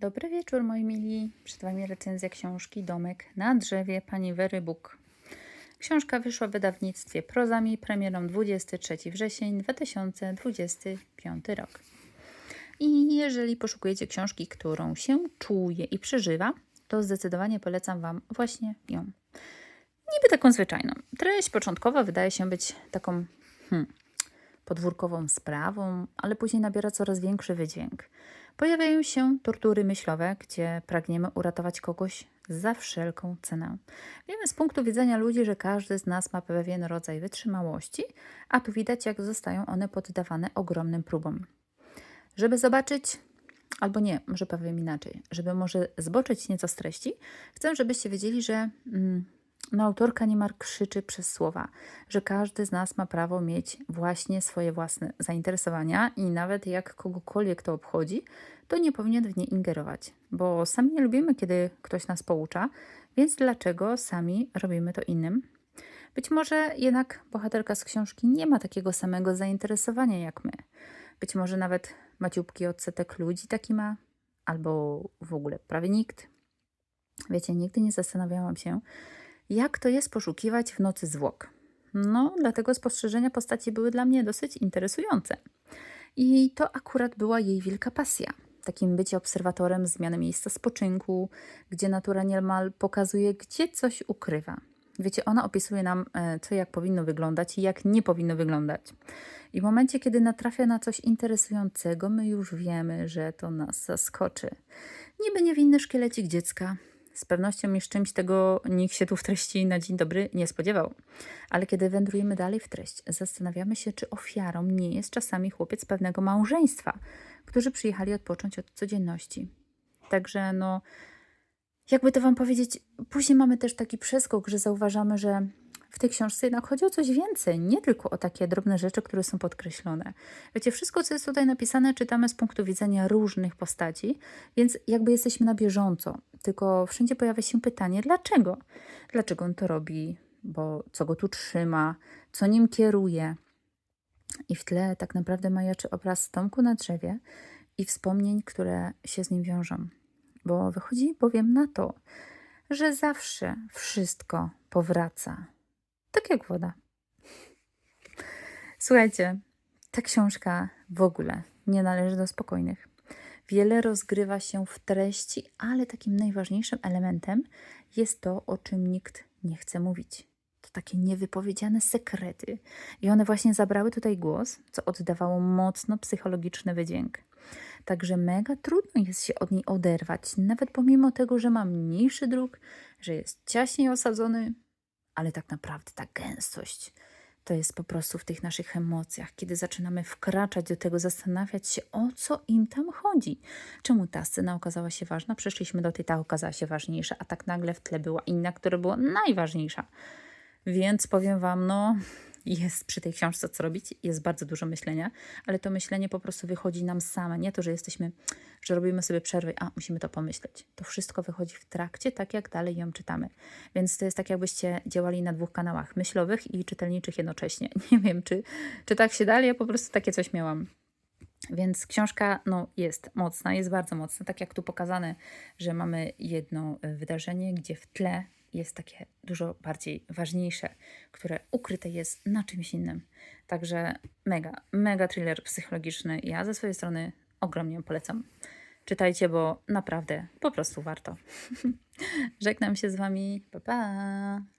Dobry wieczór, moi mili. Przed Wami recenzja książki Domek na drzewie pani Wery Buk. Książka wyszła w wydawnictwie Prozami premierą 23 wrzesień 2025 rok. I jeżeli poszukujecie książki, którą się czuje i przeżywa, to zdecydowanie polecam Wam właśnie ją. Niby taką zwyczajną. Treść początkowa wydaje się być taką hmm, podwórkową sprawą, ale później nabiera coraz większy wydźwięk. Pojawiają się tortury myślowe, gdzie pragniemy uratować kogoś za wszelką cenę. Wiemy z punktu widzenia ludzi, że każdy z nas ma pewien rodzaj wytrzymałości, a tu widać, jak zostają one poddawane ogromnym próbom. Żeby zobaczyć, albo nie, może powiem inaczej, żeby może zboczyć nieco z treści, chcę, żebyście wiedzieli, że mm, no, autorka niemal krzyczy przez słowa, że każdy z nas ma prawo mieć właśnie swoje własne zainteresowania i nawet jak kogokolwiek to obchodzi, to nie powinien w nie ingerować, bo sami nie lubimy, kiedy ktoś nas poucza, więc dlaczego sami robimy to innym? Być może jednak bohaterka z książki nie ma takiego samego zainteresowania jak my. Być może nawet maciupki odsetek ludzi taki ma, albo w ogóle prawie nikt. Wiecie, nigdy nie zastanawiałam się, jak to jest poszukiwać w nocy zwłok. No, dlatego spostrzeżenia postaci były dla mnie dosyć interesujące. I to akurat była jej wielka pasja. Takim bycie obserwatorem zmiany miejsca spoczynku, gdzie natura niemal pokazuje, gdzie coś ukrywa. Wiecie, ona opisuje nam, e, co jak powinno wyglądać i jak nie powinno wyglądać. I w momencie, kiedy natrafia na coś interesującego, my już wiemy, że to nas zaskoczy. Niby niewinny szkielecik dziecka, z pewnością już czymś tego nikt się tu w treści na dzień dobry nie spodziewał. Ale kiedy wędrujemy dalej w treść, zastanawiamy się, czy ofiarą nie jest czasami chłopiec pewnego małżeństwa, którzy przyjechali odpocząć od codzienności. Także no, jakby to wam powiedzieć, później mamy też taki przeskok, że zauważamy, że w tej książce jednak chodzi o coś więcej, nie tylko o takie drobne rzeczy, które są podkreślone. Wiecie, wszystko, co jest tutaj napisane, czytamy z punktu widzenia różnych postaci, więc jakby jesteśmy na bieżąco. Tylko wszędzie pojawia się pytanie, dlaczego? Dlaczego on to robi? Bo co go tu trzyma? Co nim kieruje? I w tle tak naprawdę majaczy obraz Tomku na drzewie i wspomnień, które się z nim wiążą. Bo wychodzi bowiem na to, że zawsze wszystko powraca. Tak jak woda. Słuchajcie, ta książka w ogóle nie należy do spokojnych. Wiele rozgrywa się w treści, ale takim najważniejszym elementem jest to, o czym nikt nie chce mówić. To takie niewypowiedziane sekrety. I one właśnie zabrały tutaj głos, co oddawało mocno psychologiczny wydźwięk. Także mega trudno jest się od niej oderwać, nawet pomimo tego, że ma mniejszy druk, że jest ciaśniej osadzony, ale tak naprawdę ta gęstość to jest po prostu w tych naszych emocjach, kiedy zaczynamy wkraczać do tego, zastanawiać się, o co im tam chodzi. Czemu ta scena okazała się ważna? Przeszliśmy do tej, ta okazała się ważniejsza, a tak nagle w tle była inna, która była najważniejsza. Więc powiem Wam, no, jest przy tej książce co robić, jest bardzo dużo myślenia, ale to myślenie po prostu wychodzi nam same. Nie to, że jesteśmy, że robimy sobie przerwy, a musimy to pomyśleć. To wszystko wychodzi w trakcie, tak jak dalej ją czytamy. Więc to jest tak, jakbyście działali na dwóch kanałach myślowych i czytelniczych jednocześnie. Nie wiem, czy, czy tak się dalej, ja po prostu takie coś miałam. Więc książka no, jest mocna, jest bardzo mocna. Tak jak tu pokazane, że mamy jedno y, wydarzenie, gdzie w tle jest takie dużo bardziej ważniejsze, które ukryte jest na czymś innym. Także mega, mega thriller psychologiczny. Ja ze swojej strony ogromnie polecam. Czytajcie, bo naprawdę po prostu warto. Żegnam się z Wami. Pa, pa.